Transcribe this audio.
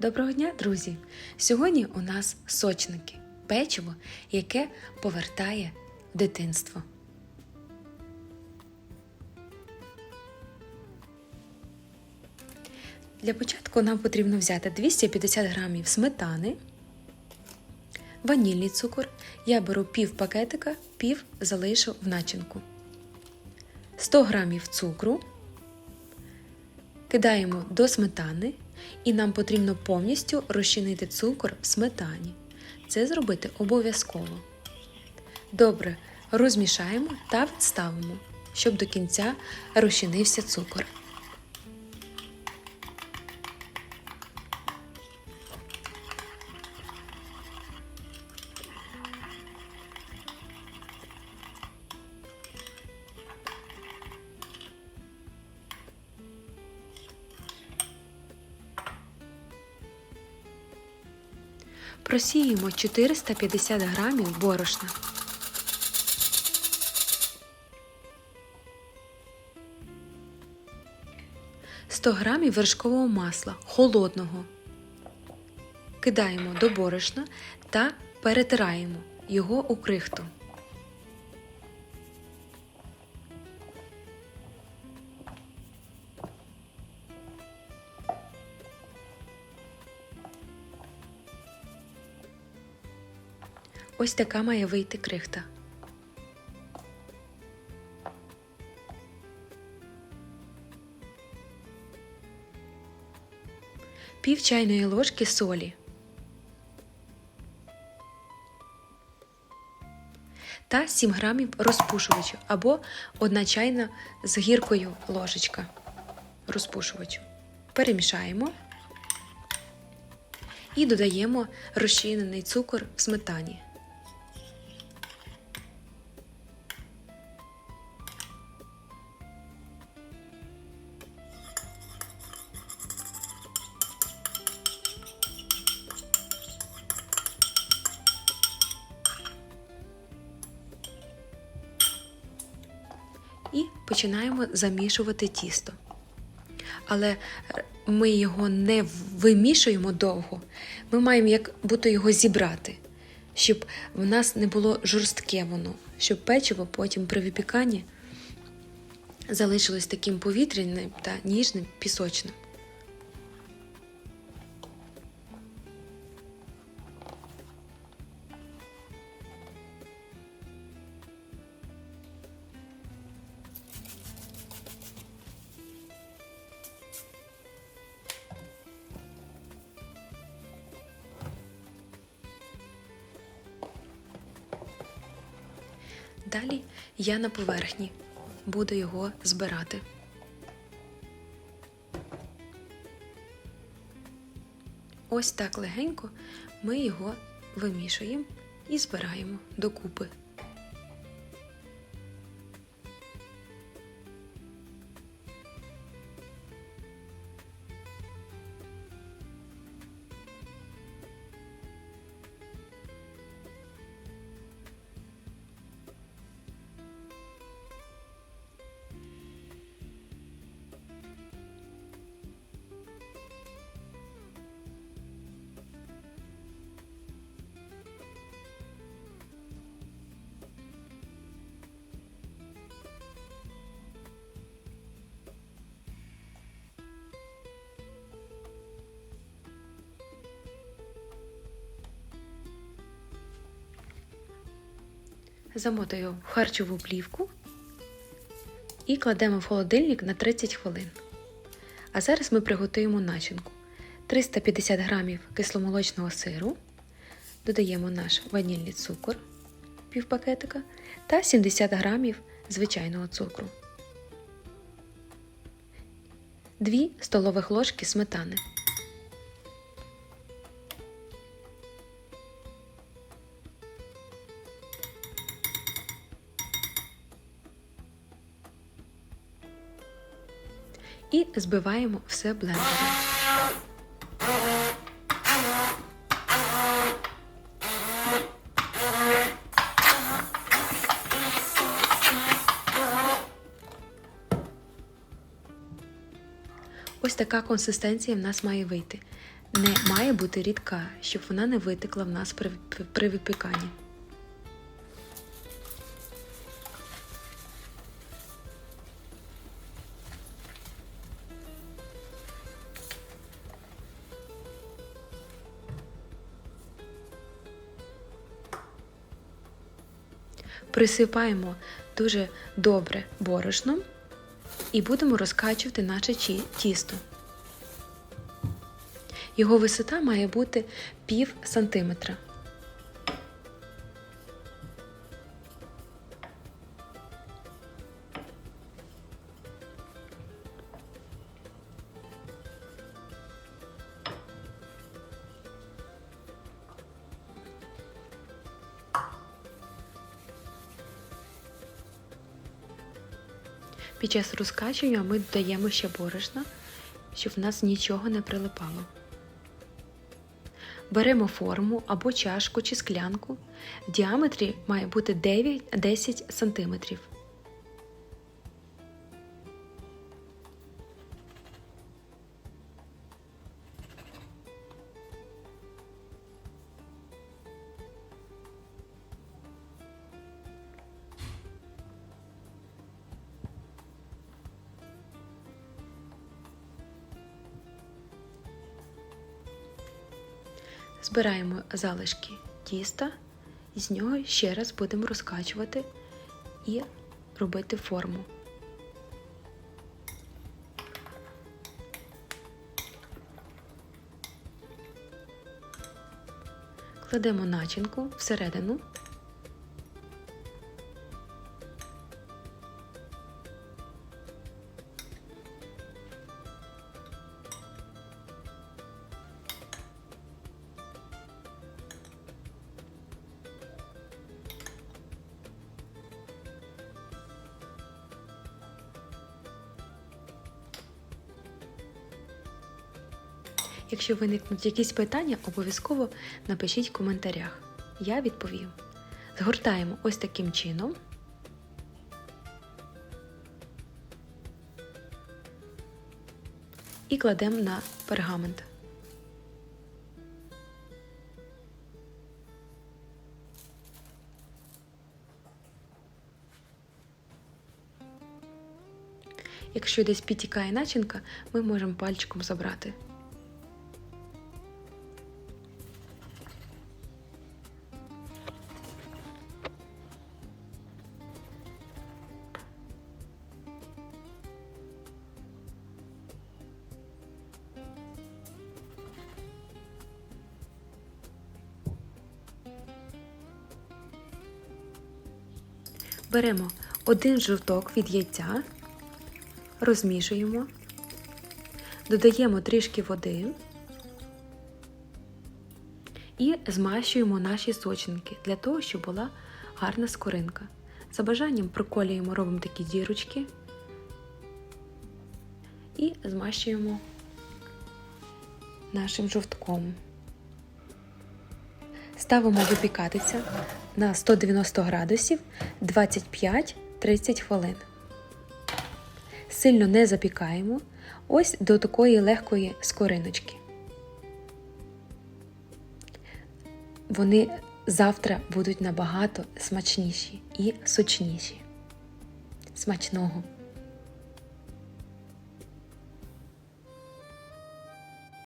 Доброго дня, друзі! Сьогодні у нас сочники, печиво, яке повертає дитинство. Для початку нам потрібно взяти 250 грамів сметани, ванільний цукор. Я беру пів пакетика, пів залишу в начинку. 100 грамів цукру. Кидаємо до сметани, і нам потрібно повністю розчинити цукор в сметані. Це зробити обов'язково. Добре розмішаємо та відставимо, щоб до кінця розчинився цукор. Просіємо 450 грамів борошна. «100 грамів вершкового масла холодного. Кидаємо до борошна та перетираємо його у крихту. Ось така має вийти крихта. Пів чайної ложки солі. Та 7 грамів розпушувачу або 1 чайна з гіркою ложечка розпушувачу. Перемішаємо і додаємо розчинений цукор в сметані. Починаємо замішувати тісто. Але ми його не вимішуємо довго, ми маємо як будто його зібрати, щоб в нас не було жорстке воно, щоб печиво потім при випіканні залишилось таким повітряним та ніжним пісочним. Далі я на поверхні буду його збирати. Ось так легенько ми його вимішуємо і збираємо докупи. Замотаю в харчову плівку і кладемо в холодильник на 30 хвилин. А зараз ми приготуємо начинку. 350 грамів кисломолочного сиру, додаємо наш ванільний цукор пів пакетика та 70 грамів звичайного цукру. 2 столових ложки сметани. І збиваємо все блендером. Ось така консистенція в нас має вийти. не має бути рідка, щоб вона не витекла в нас при, при випіканні. Присипаємо дуже добре борошном і будемо розкачувати наше тісто. Його висота має бути пів сантиметра. Під час розкачування ми додаємо ще борошна, щоб в нас нічого не прилипало. Беремо форму або чашку чи склянку. В діаметрі має бути 9-10 см. Збираємо залишки тіста, і з нього ще раз будемо розкачувати і робити форму. Кладемо начинку всередину. Якщо виникнуть якісь питання, обов'язково напишіть в коментарях. Я відповім. Згортаємо ось таким чином. І кладемо на пергамент. Якщо десь підтікає начинка, ми можемо пальчиком забрати. Беремо один жовток від яйця, розмішуємо, додаємо трішки води і змащуємо наші сочинки для того, щоб була гарна скоринка. За бажанням проколюємо, робимо такі дірочки і змащуємо нашим жовтком. Ставимо випікатися на 190 градусів 25-30 хвилин. Сильно не запікаємо ось до такої легкої скориночки. Вони завтра будуть набагато смачніші і сочніші. Смачного!